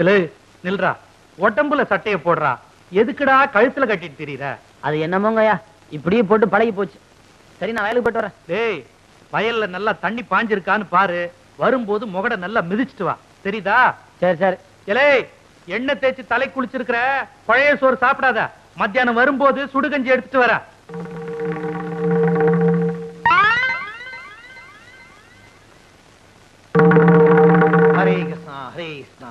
இல்ல நில்றா. உடம்புல சட்டைய போடுறா. எதுக்குடா கழுத்துல கட்டிட்டு திரியற? அது என்னமோங்கய்யா இப்படியே போட்டு பழகி போச்சு. சரி நான் வயலுக்கு போயிட்டு வரேன். டேய் வயல்ல நல்லா தண்ணி பாஞ்சிருக்கான்னு பாரு. வரும்போது முகட நல்லா மிதிச்சிட்டு வா. தெரியுதா? சரி சரி. இலே எண்ணெய் தேய்ச்சி தலை குளிச்சிருக்கிற பழைய சோறு சாப்பிடாத. மத்தியானம் வரும்போது சுடுகஞ்சி எடுத்துட்டு வர. ஹரே கிருஷ்ணா ஹரே கிருஷ்ணா.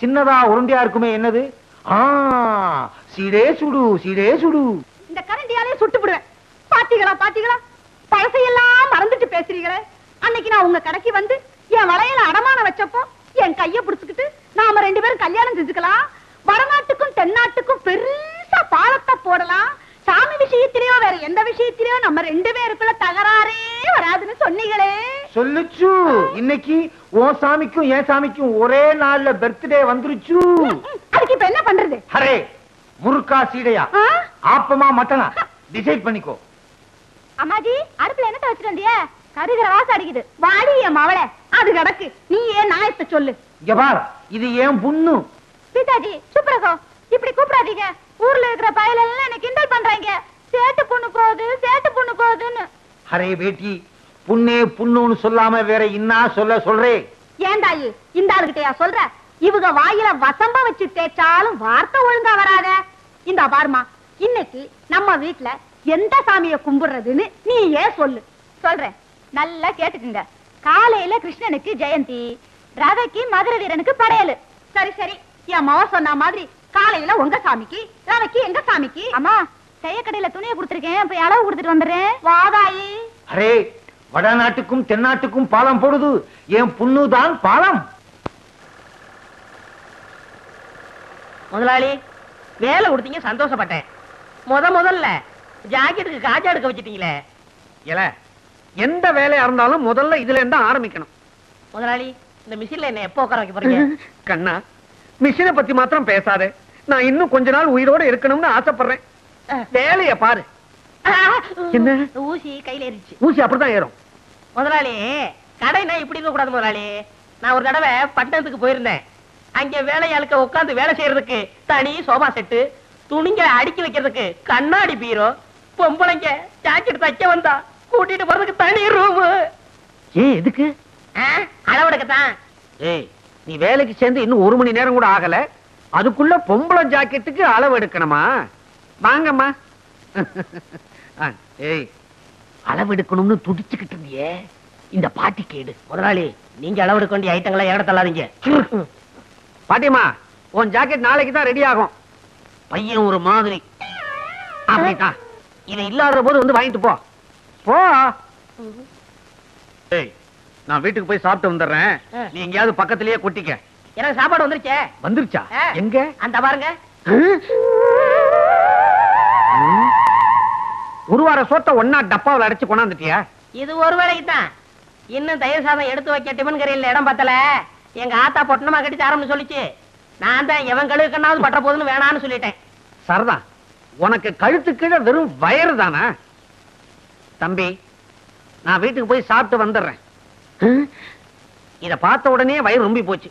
சின்னதா உருண்டையா இருக்குமே என்னது? சீடே சுடு சீடே சுடு. இந்த கரண்டியாலே சுட்டு விடுவேன் பாத்தீங்களா பாத்தீங்களா பழசையெல்லாம் மறந்துட்டு பேசுறீங்களே. அன்னைக்கு நான் உங்க கடைக்கு வந்து என் வளையல அடமானம் வச்சப்போ என் கைய புடிச்சுக்கிட்டு நாம ரெண்டு பேரும் கல்யாணம் செஞ்சுக்கலாம். வடநாட்டுக்கும் தென்னாட்டுக்கும் பெருசா பாலத்தை போடலாம். சாமி விஷயத்திலயோ வேற எந்த விஷயத்திலயோ நம்ம ரெண்டு பேருக்குள்ள தகராறே வராதுன்னு சொன்னீங்களே. சொல்லுச்சு. இன்னைக்கு உன் சாமிக்கும் என் சாமிக்கும் ஒரே நாள்ல பர்த்டே வந்துருச்சு. அதுக்கு இப்ப என்ன பண்றது? அரே முறுக்கா சீடையா? ஆப்பமா மட்டனா? டிசைட் பண்ணிக்கோ. அம்மாஜி அடுப்புல என்னத்த வச்சுட்டு வந்திய? கருகிற வாசம் அடிக்குது. வாடி என் மவளை. அது கிடக்கு. நீ ஏன் நாயத்தை சொல்லு. இங்க பார் இது ஏன் புண்ணு. சீதாஜி சுப்ரகோ இப்படி கூப்பிடாதீங்க. ஊர்ல இருக்கிற பயல எல்லாம் என்ன கிண்டல் பண்றாங்க. சேட்டு பொண்ணு போகுது சேட்டு பொண்ணு போகுதுன்னு. அரே பேட்டி புண்ணே புண்ணுன்னு சொல்லாம வேற இன்னா சொல்ல சொல்றே? ஏண்டாயி இந்த ஆளுகிட்டயா சொல்ற? இவங்க வாயில வசம்ப வச்சு தேய்ச்சாலும் வார்த்தை ஒழுங்கா வராத. இந்த பாருமா இன்னைக்கு நம்ம வீட்ல எந்த சாமிய கும்பிடுறதுன்னு நீ ஏன் சொல்லு. சொல்றேன். நல்லா கேட்டுக்குங்க. காலையில கிருஷ்ணனுக்கு ஜெயந்தி ரவைக்கு மதுரை வீரனுக்கு படையலு. சரி சரி. என் மவ சொன்ன மாதிரி காலையில உங்க சாமிக்கு ரவைக்கு எங்க சாமிக்கு? அம்மா செய்யக்கடையில துணியை கொடுத்துருக்கேன். போய் அளவு கொடுத்துட்டு வந்துடுறேன். வாதாயி அரே வடநாட்டுக்கும் தென்னாட்டுக்கும் பாலம் போடுது. என் புண்ணுதான் பாலம். முதலாளி வேலை கொடுத்தீங்க சந்தோஷப்பட்டேன். முத முதல்ல ஜாக்கெட்டுக்கு காஜா எடுக்க வச்சிட்டீங்களே. இல எந்த வேலையா இருந்தாலும் முதல்ல இதுல இருந்தா ஆரம்பிக்கணும். முதலாளி இந்த மிஷின்ல என்ன எப்போ உட்கார வைக்க போறீங்க? கண்ணா மிஷினை பத்தி மாத்திரம் பேசாதே. நான் இன்னும் கொஞ்ச நாள் உயிரோட இருக்கணும்னு ஆசைப்படுறேன். வேலைய பாரு. என்ன? ஊசி கையில ஏறிச்சு ஊசி அப்படிதான் ஏறும். முதலாளி கடைனா இப்படி இருக்க கூடாது முதலாளி. நான் ஒரு தடவை பட்டணத்துக்கு போயிருந்தேன். அங்க வேலையாளுக்க உட்கார்ந்து வேலை செய்யறதுக்கு தனி சோபா செட்டு துணிங்க அடுக்கி வைக்கிறதுக்கு கண்ணாடி பீரோ பொம்பளைங்க ஜாக்கெட் தைக்க வந்தா கூட்டிட்டு போறதுக்கு தனி ரூம் ஏன் எதுக்கு? அளவெடுக்கத்தான். ஏய் நீ வேலைக்கு சேர்ந்து இன்னும் ஒரு மணி நேரம் கூட ஆகல. அதுக்குள்ள பொம்பளை ஜாக்கெட்டுக்கு அளவு எடுக்கணுமா? வாங்கம்மா. ஆ, ஏய் அளவு எடுக்கணும்னு துடிச்சுக்கிட்டு இருந்தியே. இந்த பாட்டி கேடு. முதலாளி நீங்க அளவெடுக்க வேண்டிய ஐட்டங்களை ஏட தள்ளாதீங்க. பாட்டியம்மா உன் ஜாக்கெட் நாளைக்கு தான் ரெடி ஆகும். பையன் ஒரு மாதிரி. அப்படிதான் இவன் இல்லாத போது வந்து வாங்கிட்டு போ. போ. ஏய் நான் வீட்டுக்கு போய் சாப்பிட்டு வந்துடுறேன். நீ எங்கேயாவது பக்கத்திலேயே கொட்டிக்க. எனக்கு சாப்பாடு வந்துருச்சே. வந்துருச்சா. எங்க? அந்த பாருங்க. ஒரு வார சோத்த ஒன்னா டப்பாவில் அடைச்சு கொண்டாந்துட்டியா? இது ஒரு வேலைக்கு தான் இன்னும் தயிர் சாதம் எடுத்து வைக்க கரையில் இடம் பத்தல. எங்க ஆத்தா பொட்டணமா கட்டி தாரம்னு சொல்லிச்சு. நான் தான் எவன் கழுவுக்கண்ணாவது பற்ற போதுன்னு வேணான்னு சொல்லிட்டேன். சரதா உனக்கு கழுத்து கீழே வெறும் வயறு தானா? தம்பி நான் வீட்டுக்கு போய் சாப்பிட்டு வந்துடுறேன்? இத பார்த்த உடனே வயிறு ரொம்பி போச்சு.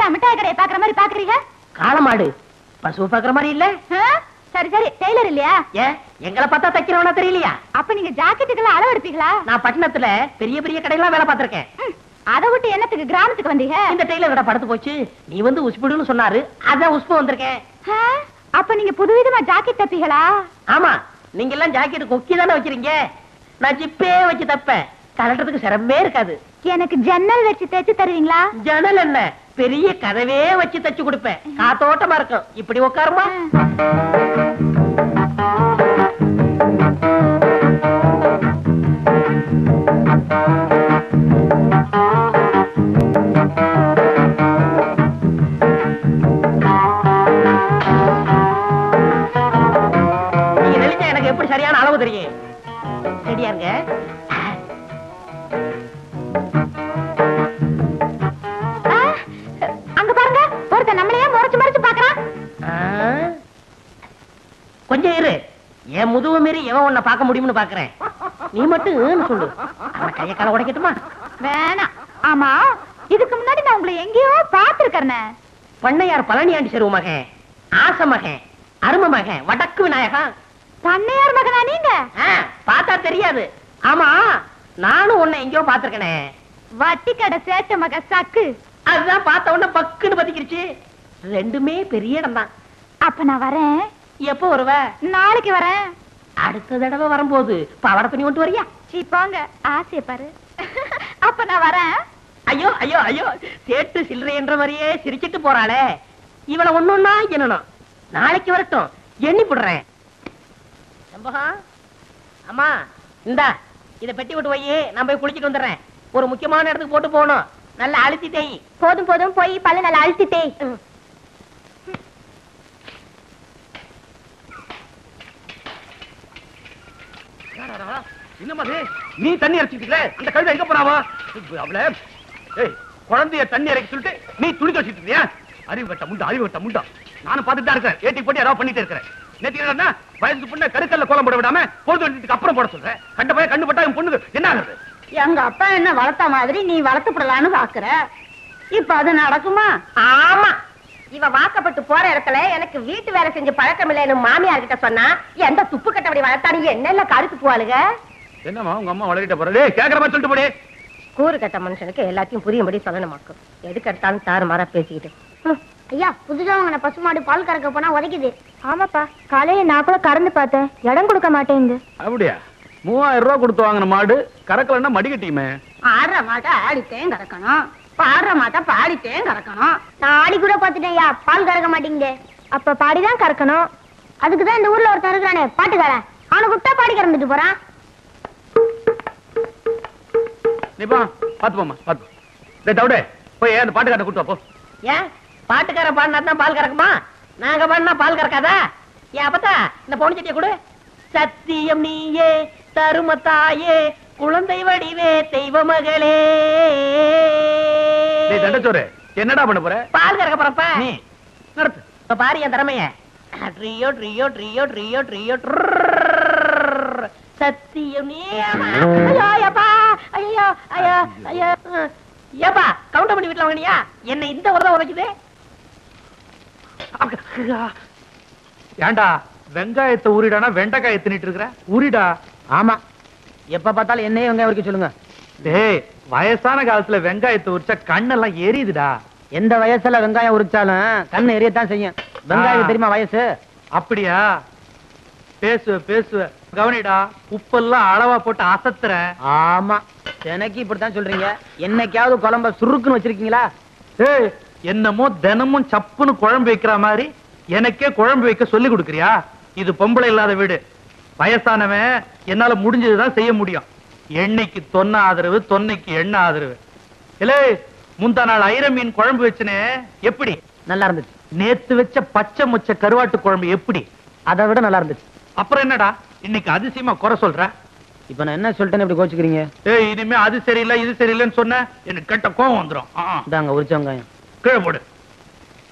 கேட்டா மிட்டாய் கடையை பாக்குற மாதிரி பாக்குறீங்க காளமாடு. பசு பாக்குற மாதிரி இல்ல? சரி சரி. டெய்லர் இல்லையா? ஏன் எங்களை பார்த்தா தைக்கிறவனா தெரியலையா? அப்ப நீங்க ஜாக்கெட்டுக்கெல்லாம் அளவு எடுப்பீங்களா? நான் பட்டணத்துல பெரிய பெரிய கடையெல்லாம் வேலை பார்த்திருக்கேன். அதை விட்டு என்னத்துக்கு கிராமத்துக்கு வந்தீங்க? இந்த டெய்லர் கடை படுத்து போச்சு. நீ வந்து உஸ்பிடுன்னு சொன்னாரு. அதான் உஸ்பு வந்திருக்கேன்? அப்ப நீங்க புதுவிதமா ஜாக்கெட் தப்பீங்களா? ஆமா. நீங்க எல்லாம் ஜாக்கெட் கொக்கி தானே வச்சிருக்கீங்க நான் ஜிப்பே வச்சு தப்பேன். கலட்டுறதுக்கு சிரமமே இருக்காது. எனக்கு ஜன்னல் வச்சு தைச்சு தருவீங்களா? ஜன்னல் என்ன? பெரிய கதவே வச்சு தச்சு கொடுப்பேன். காத்தோட்டமா இருக்கும். இப்படி உட்காருமா? கொஞ்சம் இரு. என் முதுகு மீறி எவன் உன்னை பார்க்க முடியும்னு பாக்குறேன். நீ மட்டும் சொல்லு. அவன் கைய கால உடைக்கட்டுமா? வேணாம். ஆமா இதுக்கு முன்னாடி நான் உங்களை எங்கேயோ பாத்துருக்கேன் பண்ணையார் பழனியாண்டி செருவு மகன் ஆச மகன் அரும மகன் வடக்கு விநாயகன் பண்ணையார் மகனா நீங்க? பார்த்தா தெரியாது. ஆமா நானும் உன்னை எங்கேயோ பாத்திருக்கனே வட்டி கடை சேட்ட மக சக்கு. அதுதான் பார்த்த உடனே பக்குன்னு பத்திக்கிருச்சு. ரெண்டுமே பெரிய இடம் தான் அப்ப நான் வரேன். எப்போ வருவ? நாளைக்கு வரேன். அடுத்த தடவை வரும்போது பாவாடை துணி கொண்டு வரியா? சீ போங்க. ஆசைய பாரு. அப்ப நான் வரேன். ஐயோ ஐயோ ஐயோ. சேட்டு சில்லறை என்ற மாதிரியே சிரிச்சிட்டு போறாளே. இவளை ஒன்னொன்னா என்னணும் நாளைக்கு வரட்டும். எண்ணி போடுறேன். செம்பகம் அம்மா இந்தா இத பெட்டி விட்டு வை நான் போய் குளிச்சிட்டு வந்துடுறேன். ஒரு முக்கியமான இடத்துக்கு போட்டு போகணும். நல்லா அழுத்தி தேய் போதும் போதும். போய் பல்லு நல்லா என்னம்மா இது? நீ தண்ணி இறைச்சிட்டு அந்த கழுதை எங்க போனாவா அவள ஏய் குழந்தைய தண்ணி இறக்கி சொல்லிட்டு நீ துணி துவச்சிட்டு அறிவு கட்ட முண்டா அறிவு கட்ட முண்டா. நானும் பார்த்துட்டு தான் இருக்கேன் ஏட்டி போட்டு யாராவது பண்ணிட்டு இருக்கிறேன். என்ன வயசுக்கு பொண்ணு கருக்கல்ல கோலம் போட விடாம பொழுது அப்புறம் போட சொல்றேன் கண்ட பையன் கண்ணு பட்டா பொண்ணுக்கு என்ன ஆகுது எங்க அப்பா என்ன வளர்த்த மாதிரி நீ வளர்த்துப்படலான்னு பாக்குற? இப்ப அது நடக்குமா? ஆமா. இவ வாக்கப்பட்டு போற இடத்துல எனக்கு வீட்டு வேலை செஞ்சு பழக்கம் இல்லைன்னு மாமியார் கிட்ட சொன்னா எந்த துப்பு கட்டபடி வளர்த்தானு என்னென்ன கருத்து போவாளுங்க என்னம்மா உங்க அம்மா வளரிட்ட போறே? கேக்குற மாதிரி சொல்லிட்டு போடே. கூறு கட்ட மனுஷனுக்கு எல்லாத்தையும் புரியும்படி சொல்லணுமாக்கும். எதுக்கு எடுத்தாலும் தாறு மாறா பேசிக்கிட்டு ஐயா புதுசா வாங்கின பசுமாடு பால் கறக்க போனா உதைக்குது. ஆமாப்பா காலையில நான் கூட கறந்து பார்த்தேன். இடம் கொடுக்க மாட்டேங்குது. அப்படியா? மூவாயிரம் ரூபாய் கொடுத்து வாங்கின மாடு கறக்கலன்னா மடிக்கட்டியுமே. ஆடுற மாட்டை ஆடித்தேன் கறக்கணும். பாடுற மாட்டை பாடித்தேன் கறக்கணும். நான் ஆடி கூட பார்த்துட்டேன்யா பால் கறக்க மாட்டேங்குது அப்ப பாடிதான் கறக்கணும். அதுக்கு தான் இந்த ஊர்ல ஒருத்தன் இருக்கிறானே பாட்டுக்காரன். அவனை கூப்பிட்டா பாடி கறந்துட்டு போறான். நீ பா பாத்து போமா பாத்து டேய் டவுடே போய் அந்த பாட்டுக்காரனை கூட்டு போ. ஏன்? பாட்டுக்காரன் பாடினா தான் பால் கறக்குமா? நாங்க பாடினா பால் கறக்காதா? ஏன் அப்பத்தா இந்த பொண்ணு சட்டியை கொடு. சத்தியம் நீயே தரும தாயே குழந்தை வடிவே தெய்வ மகளே தண்டச்சோறு என்னடா பண்ண போற? பால் கறக்க போறப்ப. நீ நடத்து. இப்ப பாரு என் திறமைய. ட்ரியோ ட்ரியோ ட்ரியோ ட்ரியோ ட்ரியோ. சத்தியம் நீ ஐயோ ஐயப்பா ஐயோ ஐயோ ஐயோ ஏப்பா கவுண்டர் பண்ணி வீட்டுல வாங்கினியா என்ன இந்த உரத உதைக்குது ஏன்டா வெங்காயத்தை ஊறிடானா வெண்டைக்காய் தின்னுட்டு இருக்கிற ஊறிடா ஆமா எப்ப பார்த்தாலும் என்னையே வெங்காயம் வரைக்கும் சொல்லுங்க. டேய் வயசான காலத்துல வெங்காயத்தை உரிச்சா கண்ணெல்லாம் எரியுதுடா. எந்த வயசுல வெங்காயம் உரிச்சாலும் கண்ணு எரியத்தான் செய்யும். வெங்காயம் தெரியுமா வயசு? அப்படியா? பேசுவ பேசுவ. கவனிடா உப்பெல்லாம் அளவா போட்டு அசத்துற. ஆமா. எனக்கு இப்படித்தான் சொல்றீங்க. என்னைக்காவது குழம்ப சுருக்குன்னு வச்சிருக்கீங்களா? ஏய் என்னமோ தினமும் சப்புன்னு குழம்பு வைக்கிற மாதிரி எனக்கே குழம்பு வைக்க சொல்லி கொடுக்குறியா? இது பொம்பளை இல்லாத வீடு. வயசானவன் என்னால முடிஞ்சதுதான் செய்ய முடியும். எண்ணெய்க்கு தொன்ன ஆதரவு தொன்னைக்கு எண்ணெய் ஆதரவு. இல்லே முந்தா நாள் ஐர மீன் குழம்பு வச்சனே எப்படி? நல்லா இருந்துச்சு. நேத்து வச்ச பச்சை முச்ச கருவாட்டு குழம்பு எப்படி? அதை விட நல்லா இருந்துச்சு. அப்புறம் என்னடா? இன்னைக்கு அதிசயமா குறை சொல்ற? இப்ப நான் என்ன சொல்லிட்டேன்னு இப்படி கோச்சுக்கிறீங்க ஏய் இனிமே அது சரியில்லை இது சரியில்லைன்னு சொன்ன எனக்கு கெட்ட கோவம் வந்துரும். ஆ, ஆ. இதாங்க உரிச்ச வெங்காயம். கீழே போடு.